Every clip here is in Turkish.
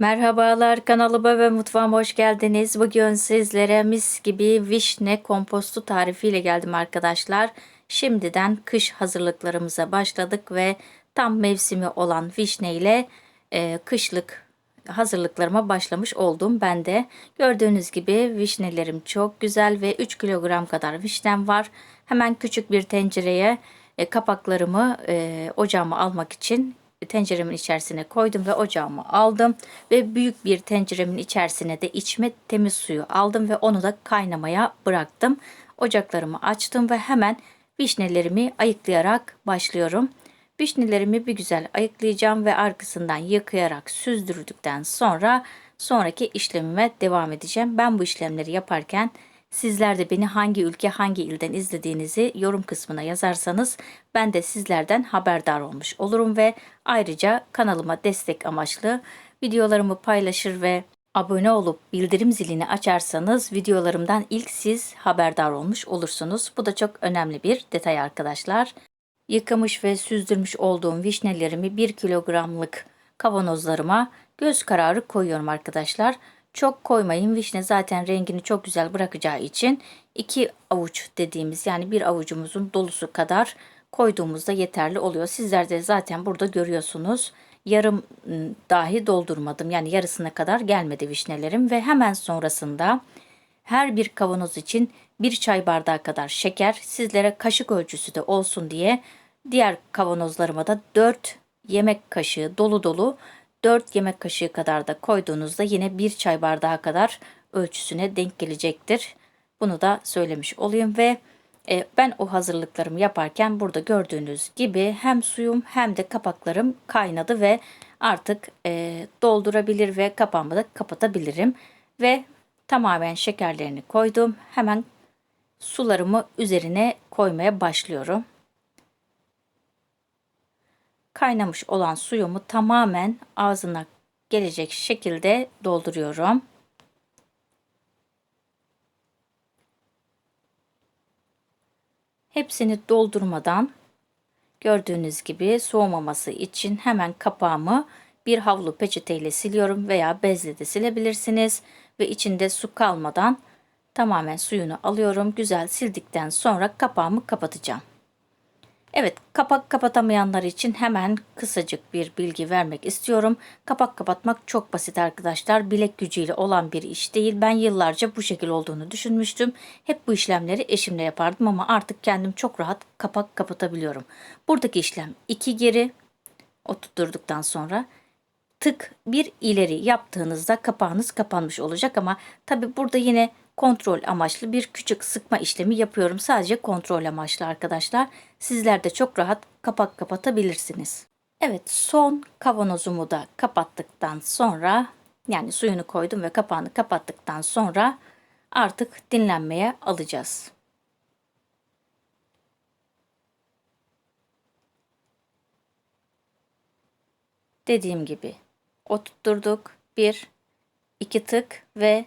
Merhabalar kanalıma ve mutfağıma hoş geldiniz. Bugün sizlere mis gibi vişne kompostu tarifiyle geldim arkadaşlar. Şimdiden kış hazırlıklarımıza başladık ve tam mevsimi olan vişne ile e, kışlık hazırlıklarıma başlamış oldum. Ben de gördüğünüz gibi vişnelerim çok güzel ve 3 kilogram kadar vişnem var. Hemen küçük bir tencereye e, kapaklarımı e, ocağıma almak için tenceremin içerisine koydum ve ocağımı aldım ve büyük bir tenceremin içerisine de içme temiz suyu aldım ve onu da kaynamaya bıraktım. Ocaklarımı açtım ve hemen vişnelerimi ayıklayarak başlıyorum. Vişnelerimi bir güzel ayıklayacağım ve arkasından yıkayarak süzdürdükten sonra sonraki işlemime devam edeceğim. Ben bu işlemleri yaparken Sizler de beni hangi ülke, hangi ilden izlediğinizi yorum kısmına yazarsanız ben de sizlerden haberdar olmuş olurum ve ayrıca kanalıma destek amaçlı videolarımı paylaşır ve abone olup bildirim zilini açarsanız videolarımdan ilk siz haberdar olmuş olursunuz. Bu da çok önemli bir detay arkadaşlar. Yıkamış ve süzdürmüş olduğum vişnelerimi 1 kilogramlık kavanozlarıma göz kararı koyuyorum arkadaşlar. Çok koymayın. Vişne zaten rengini çok güzel bırakacağı için iki avuç dediğimiz yani bir avucumuzun dolusu kadar koyduğumuzda yeterli oluyor. Sizler de zaten burada görüyorsunuz. Yarım ıı, dahi doldurmadım. Yani yarısına kadar gelmedi vişnelerim ve hemen sonrasında her bir kavanoz için bir çay bardağı kadar şeker sizlere kaşık ölçüsü de olsun diye diğer kavanozlarıma da 4 yemek kaşığı dolu dolu 4 yemek kaşığı kadar da koyduğunuzda yine 1 çay bardağı kadar ölçüsüne denk gelecektir. Bunu da söylemiş olayım ve e, ben o hazırlıklarımı yaparken burada gördüğünüz gibi hem suyum hem de kapaklarım kaynadı ve artık e, doldurabilir ve kapağımı da kapatabilirim. Ve tamamen şekerlerini koydum. Hemen sularımı üzerine koymaya başlıyorum kaynamış olan suyumu tamamen ağzına gelecek şekilde dolduruyorum. Hepsini doldurmadan gördüğünüz gibi soğumaması için hemen kapağımı bir havlu peçeteyle siliyorum veya bezle de silebilirsiniz ve içinde su kalmadan tamamen suyunu alıyorum. Güzel sildikten sonra kapağımı kapatacağım. Evet, kapak kapatamayanlar için hemen kısacık bir bilgi vermek istiyorum. Kapak kapatmak çok basit arkadaşlar. Bilek gücüyle olan bir iş değil. Ben yıllarca bu şekil olduğunu düşünmüştüm. Hep bu işlemleri eşimle yapardım ama artık kendim çok rahat kapak kapatabiliyorum. Buradaki işlem iki geri oturttuktan sonra tık bir ileri yaptığınızda kapağınız kapanmış olacak ama tabi burada yine kontrol amaçlı bir küçük sıkma işlemi yapıyorum. Sadece kontrol amaçlı arkadaşlar. Sizler de çok rahat kapak kapatabilirsiniz. Evet son kavanozumu da kapattıktan sonra yani suyunu koydum ve kapağını kapattıktan sonra artık dinlenmeye alacağız. Dediğim gibi oturtturduk. Bir, iki tık ve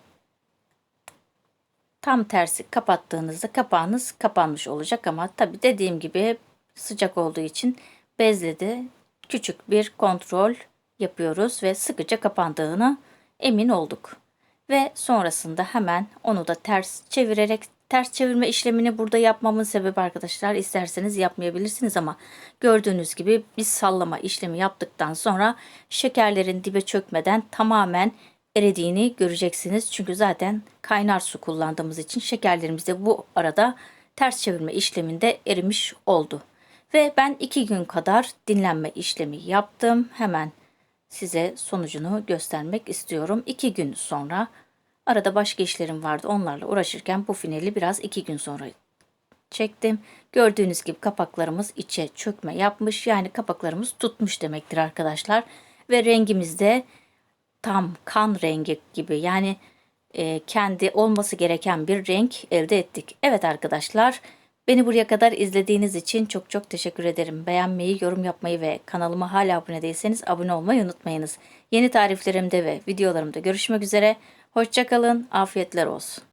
tam tersi kapattığınızda kapağınız kapanmış olacak ama tabi dediğim gibi sıcak olduğu için bezle de küçük bir kontrol yapıyoruz ve sıkıca kapandığını emin olduk. Ve sonrasında hemen onu da ters çevirerek ters çevirme işlemini burada yapmamın sebebi arkadaşlar isterseniz yapmayabilirsiniz ama gördüğünüz gibi biz sallama işlemi yaptıktan sonra şekerlerin dibe çökmeden tamamen eridiğini göreceksiniz. Çünkü zaten kaynar su kullandığımız için şekerlerimiz de bu arada ters çevirme işleminde erimiş oldu. Ve ben iki gün kadar dinlenme işlemi yaptım. Hemen size sonucunu göstermek istiyorum. İki gün sonra arada başka işlerim vardı. Onlarla uğraşırken bu finali biraz iki gün sonra çektim. Gördüğünüz gibi kapaklarımız içe çökme yapmış. Yani kapaklarımız tutmuş demektir arkadaşlar. Ve rengimiz de tam kan rengi gibi yani e, kendi olması gereken bir renk elde ettik. Evet arkadaşlar beni buraya kadar izlediğiniz için çok çok teşekkür ederim. Beğenmeyi, yorum yapmayı ve kanalıma hala abone değilseniz abone olmayı unutmayınız. Yeni tariflerimde ve videolarımda görüşmek üzere. Hoşçakalın, afiyetler olsun.